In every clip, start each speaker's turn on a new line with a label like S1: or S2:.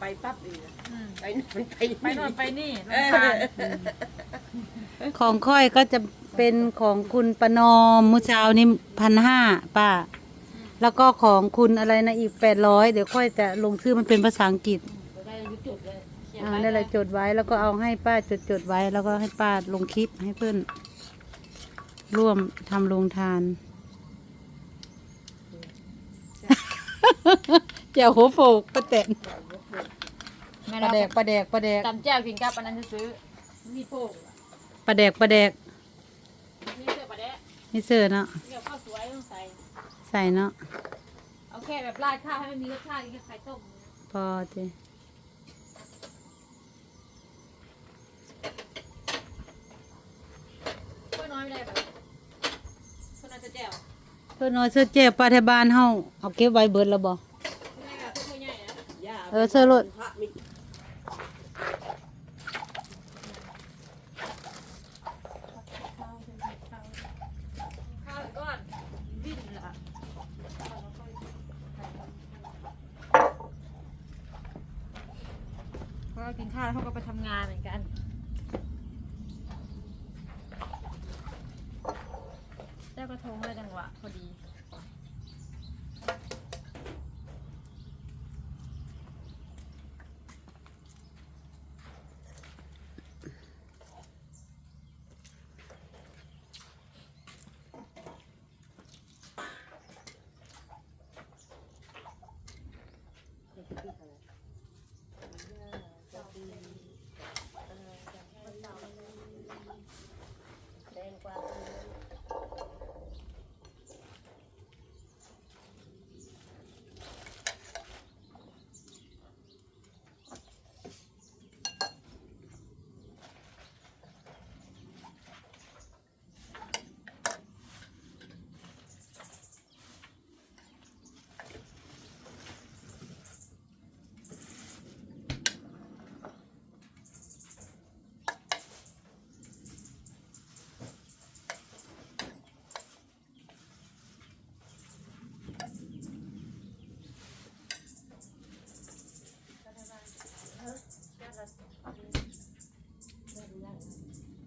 S1: ไปปั๊บเลย
S2: อืม
S1: ไปนู่นไป
S2: ไปโน่นไปนี่
S1: เอ
S2: รำคาญ
S1: อ
S3: ของค่อยก็จะเป็นของคุณประนอมมุอเช้านี่พันห้าป้า แล้วก็ของคุณอะไรนะอีกแปดร้อยเดี๋ยวค่อยจะลงชื่อมันเป็นภาษาอังกฤษ
S2: ได้ยุดจุดเลยเขียน
S3: อ่า
S2: ไว้
S3: นั่นแหละจดไว้แล้วก็เอาให้ป้าจดจดๆไว้ แล้วก็ให้ป้าลงคลิปให้เพื่อนร่วมทำโรงทานเจ้าหัวโฟกประแตน
S2: แม่
S3: ปลา
S2: เรา
S3: แดกปลาแดกปลาแดก
S2: ตำแจ่วกินกับอันนั้นซื้อมีโป่ง
S3: ปลาแดกปลาแดก
S2: มีเสื้อปลาแดะ
S3: นี่เสื้อเนาะ
S2: เดี๋ยวข้าวสวยต้องใส่
S3: ใส่เนาะ
S2: เอาแค่แบบราดข้าวให้มันมีรสชาติแค่ไข่ต้ม
S3: พอจี
S2: เพื่อน้อยไม่ได้แบบเพื่อน้อยจะแจ่ว
S3: เพื่อนน้อยเสื้อเจ็บปลาแถวบ้านเฮาเอาเก็บไว้เบิดแล้วบ่
S2: ไม่ได้แบบเพื่อใหญ่นะ
S1: ย่า
S3: เออเสื้อรถ
S1: พระมิ
S2: ข้าวก้อนวิ่นละ ก็กินข้าวแล้วเขาก็ไปทำงานเหมือนกัน ได้กระทงได้จังหวะพอดี
S1: งกว่า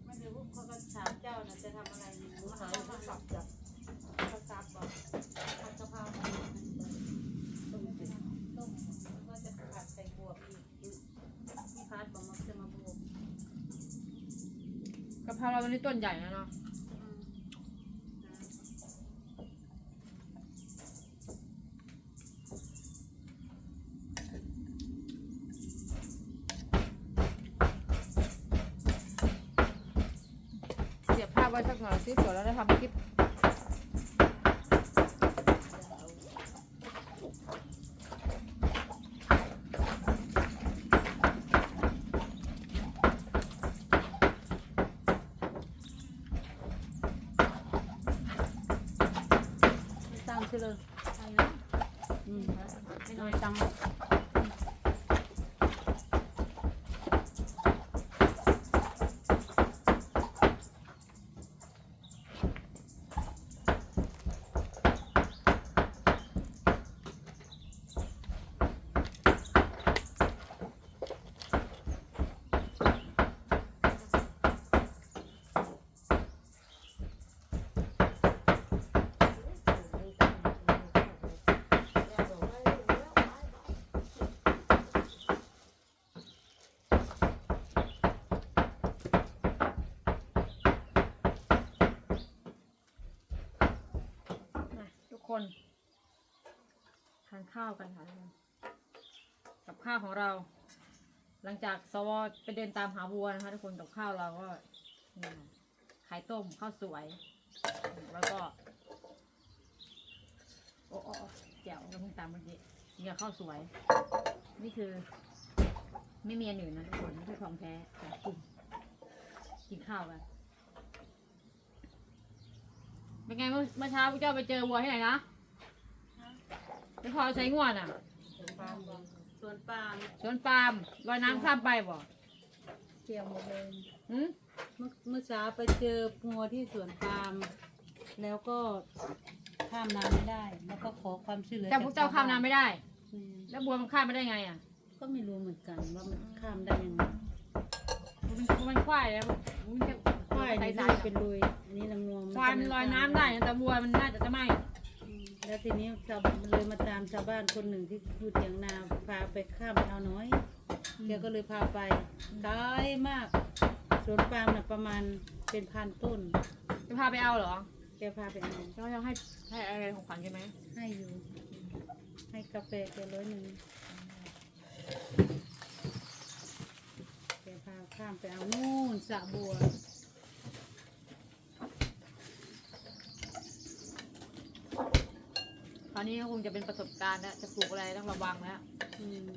S3: ไม่รู้เขาก็ถามเจ้านะจะทำอะไรรู้เขามาสับจับเขาสับบอกผัดกะเพราต้มต้มแล้วก็จะผัดใส่บวบอีกพี่พัดบอกมันจะมาบวบ
S2: กะเราตอนนี้ต้นใหญ่นะเนาะเสียบภาพไว้สักหน่อยสิเผื่อเราได้ทำคลิป
S3: ไม่ตั้งใช่เลย
S2: ใช่นะ
S3: อืม
S2: ไม่น้
S3: ไม่
S2: อย
S3: ตั้ง
S2: นะทุก คนทานข้าวกันค่ะทุกคนกับข้าวของเรา หลังจากสวไปเดินตามหาวัวนะคะทุกคนกับข้าวเราก็ไข่ต้มข้าวสวย แล้วก็ โอ้โอ้โอ้แจ่วเราเพิ่งตามเมื่อกี้นี่ก็ข้าวสวย นี่คือ ไม่มีอันอื่นนะทุกคนนี่คือของแท้ของจริงกินข้าวกัน เป็นไงเมื่อเมื่อเช้าพี่เจ้าไปเจอวัวที่ไหนนะไปพอใช้งวดอะ
S3: สวนปาล์มบอกสวนปาล์ม
S2: สวนปาล์มลอยน้ำข้ามไปบ่
S3: เกี่ยวหมดเลย
S2: หืม
S3: เมื่อเมื่อเช้าไปเจองัวที่สวนปาล์มแล้วก็ข้ามน้ำไม่ได้ แล้วก็ขอความช่วยเหลือ
S2: แต่พวกเจ้าข้ามน้ำไม่ได้
S3: อืม
S2: แล้วบัวมันข้ามไม่ได้ไงอะ
S3: ก็ไม่รู้เหมือนกันว่ามันข้ามได้ยังไง
S2: มันมันควายแล้วมันจะ
S3: ควาย
S2: ใส่
S3: นี่
S2: ใส่
S3: ลุยเป็นลุยอั นนี้ลำงวง
S2: ควายมันลอยน้ำได้นะแต่วัวมันน่าจะจะไม่
S3: อืมแล้วทีนี้ชาวบ้านเลยมาตามชาวบ้านคนหนึ่งที่อยู่เถียงนาพาไปข้ามไปเอาน้อยแกก็เลยพาไปไกลมากสวนปาล์มน่ะประมาณเป็นพันต้น
S2: จะพาไปเอาเหรอ
S3: แกพาไปเอา
S2: แล้วจะให้ให้อะไรของขวัญกันไหม
S3: ให้อยู่ ให้กาแฟแกร้อยหนึ่งแกพาข้ามไปเอานู่นสระบัว
S2: ราวนี้ก็คงจะเป็นประสบการณ์แล้วจะปลูกอะไรต้องระวังแล้ว
S3: อืม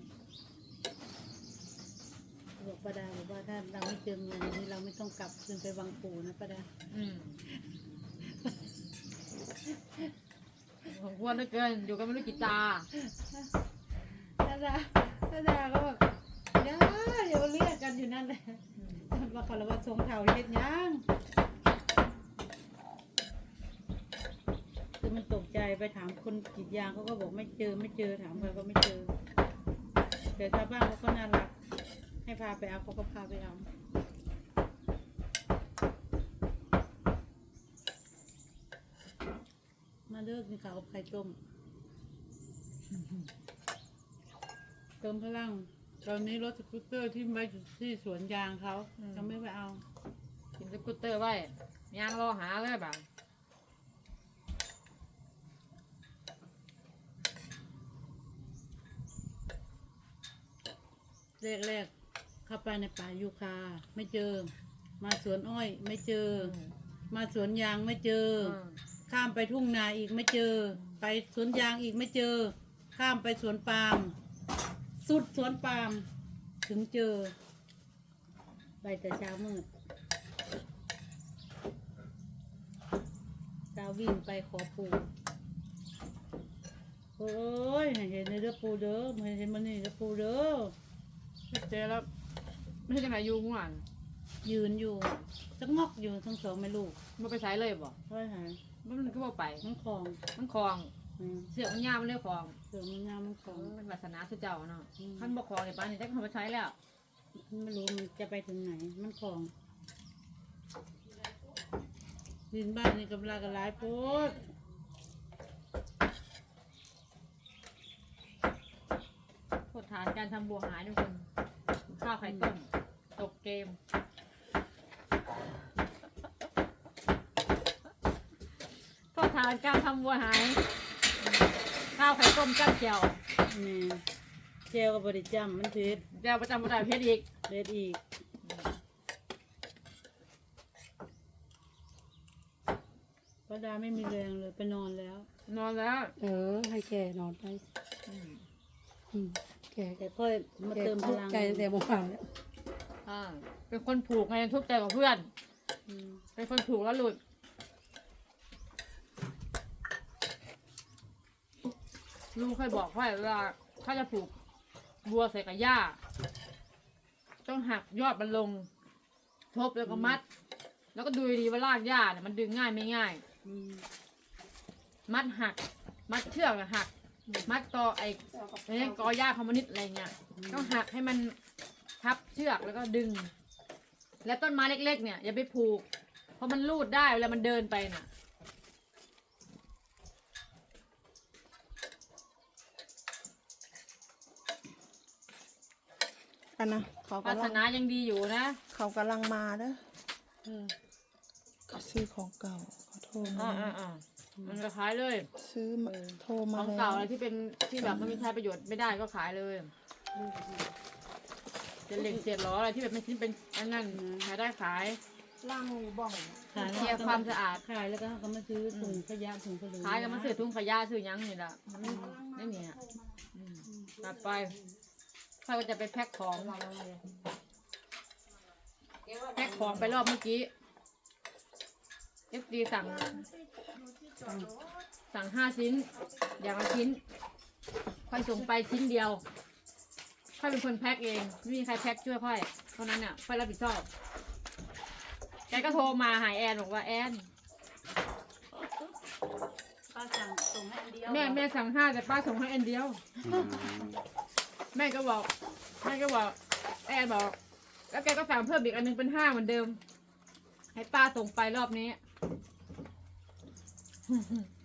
S3: บอกป้าดาบอกว่าถ้าเราไม่เจอเงินนี้เราไม่ต้องกลับคืนไปวังปู่นะป้าดา
S2: อืมของควรเหลือเกิน อยู่กันไม่รู้กี่ตา
S3: ป้าดาป้าดาก็บอกเดี๋ยวเดี๋ยวเรียกกันอยู่นั่นแหละว่าเขาเลยว่าทรงเท่าเฮ็ดหยังคือมันตกใจ ไปถามคนกรีดยางเขาก็บอกไม่เจอไม่เจอถามใครก็ไม่เจอ แต่ชาวบ้านเขาก็น่ารัก ให้พาไปเอาเขาก็พาไปเอามาเลิกนี่ค่ะกับไข่ต้มเติมพลัง ตอนนี้รถสกูตเตอร์ที่ไปอยู่ที่สวนยางเขา
S2: อืม
S3: เขาไม่ไปเอา
S2: กินสกูตเตอร์ไว้ยางรอหาเลยแบบ
S3: แรกๆเข้าไปในป่ายูคาไม่เจอ มาสวนอ้อยไม่เจอ มาสวนยางไม่เจอ ข้ามไปทุ่งนาอีกไม่เจอ ไปสวนยางอีกไม่เจอ ข้ามไปสวนปาล์มสุดสวนปาล์มถึงเจอ ไปแต่เช้ามืดเช้าวิ่งไปขอปูโอ้ยให้เห็นในเด้อปูเด้อให้เห็นมันนี่เด้อปูเด้อ
S2: เจอแล้วไม่ใช่จังไหนอยูง่วน
S3: ยืนอยู่สักงอกอยู่ทั้งสองแม่ลูก
S2: มันไปใช้เลยบ่
S3: เพราะหา
S2: มันก็บ่ไป
S3: มันคลอง
S2: มันคลอง
S3: อืม
S2: เสือกมันยาวมันเรียกคลอง
S3: เสือมันงามมันคลอง
S2: มันวาสนาสุดเจ้าเนาะ
S3: อืม
S2: ท่านบอกคลองในบ้านนี่ได้คนมาใช้แล้ว
S3: ไม่รู้มันจะไปถึงไหน มันคลองดินบ้านนี่กำลังกระไรโพด
S2: โทษฐานการทำบัวหายทุกคน ข้าวไข่ต้มตกเกมโทษฐานการทำบัวหาย ข้าวไข่ต้มจ้ำเจียว
S3: นี่เจลกับบริจัมมันเพชร
S2: เจียวประจำประดาเพชรอีก
S3: เพชรอีกป้าดาไม่มีแรงเลยไปนอนแล้ว
S2: นอนแล้ว
S4: เออ ให้แกนอนไป
S2: อืม
S4: อืม แก
S3: แต่ค่อยมา
S4: แก
S3: เติมพ
S4: ทุกข์
S3: ลัง
S4: ใจตั้งแต่เมื่อวานแล้ว
S2: อ่าเป็นคนผูกไงทุกข์ใจกับเพื่อน
S3: อืม
S2: เป็นคนผูกแล้วหลุด ลุงเคยบอกว่าเวลาถ้าจะผูกบัวใส่กับหญ้า ต้องหักยอดมันลง ทบแล้วก็มัด แล้วก็ดูดีๆว่ารากหญ้าเนี่ยมันดึงง่ายไม่ง่าย
S3: อืม
S2: มัดหัก มัดเชือกอะหัก มัดกอไอ้ไอ้กอหญ้าคอมมิวนิสต์อะไรเงี้ยต้องหักให้มันทับเชือกแล้วก็ดึง แล้วต้นไม้เล็ก ๆ เนี่ยอย่าไปผูก เพราะมันลูดได้เวลามันเดินไปน่ะ
S4: อันนะเขา
S2: ศากำส
S4: ลัง
S2: นายังดีอยู่นะ
S4: เขากำลังมาเด้อ
S3: เออ
S4: เขาซื้อของเก่าเขาโทร
S2: อ่า
S4: มา
S2: อ่าอ่า มันก็ขายเลย
S4: ซื้อมาโทร
S2: ข
S4: มา
S2: อง
S4: แล้ว
S2: เก่าอะไรที่เป็นที่แบบไม่มีใช้ประโยชน์ไม่ได้ก็ขายเลยเศษเหล็กเศษล้ออะไรที่แบบไม่ชิ้นเป็นอันนั้นขายได้ขาย
S4: ล่างบ้อง
S3: ขาย
S2: เคลียร์ความสะอาด
S3: ขายแล้วก็เขาก็มาซื้อถุงขยะถุงขนม
S2: ขายกันมาซื้อทุ่งขยะซื้อหยังนี่แหละมันไม่ไม่มีอะอืมตัดไปถ้าก็จะไปแพ็คของแพ็คของไปรอบเมื่อกี้เอฟดีสั่ง สั่งห้าชิ้น อย่างละชิ้น ค่อยส่งไปชิ้นเดียว ค่อยเป็นคนแพ็คเอง ไม่มีใครแพ็คช่วยค่อย เพราะนั้นเนี่ยค่อยรับผิดชอบแกก็โทรมาหาแอนบอกว่าแอน
S3: ป้าสั่งส่งให้อันเดียว
S2: แม่แม่สั่งห้าแต่ป้าส่งให้อันเดียว แม่ก็บอกแม่ก็บอกแอนบอก แล้วแกก็สั่งเพิ่มอีกอันหนึงเป็นห้าเหมือนเดิม ให้ป้าส่งไปรอบนี้ 嗯嗯。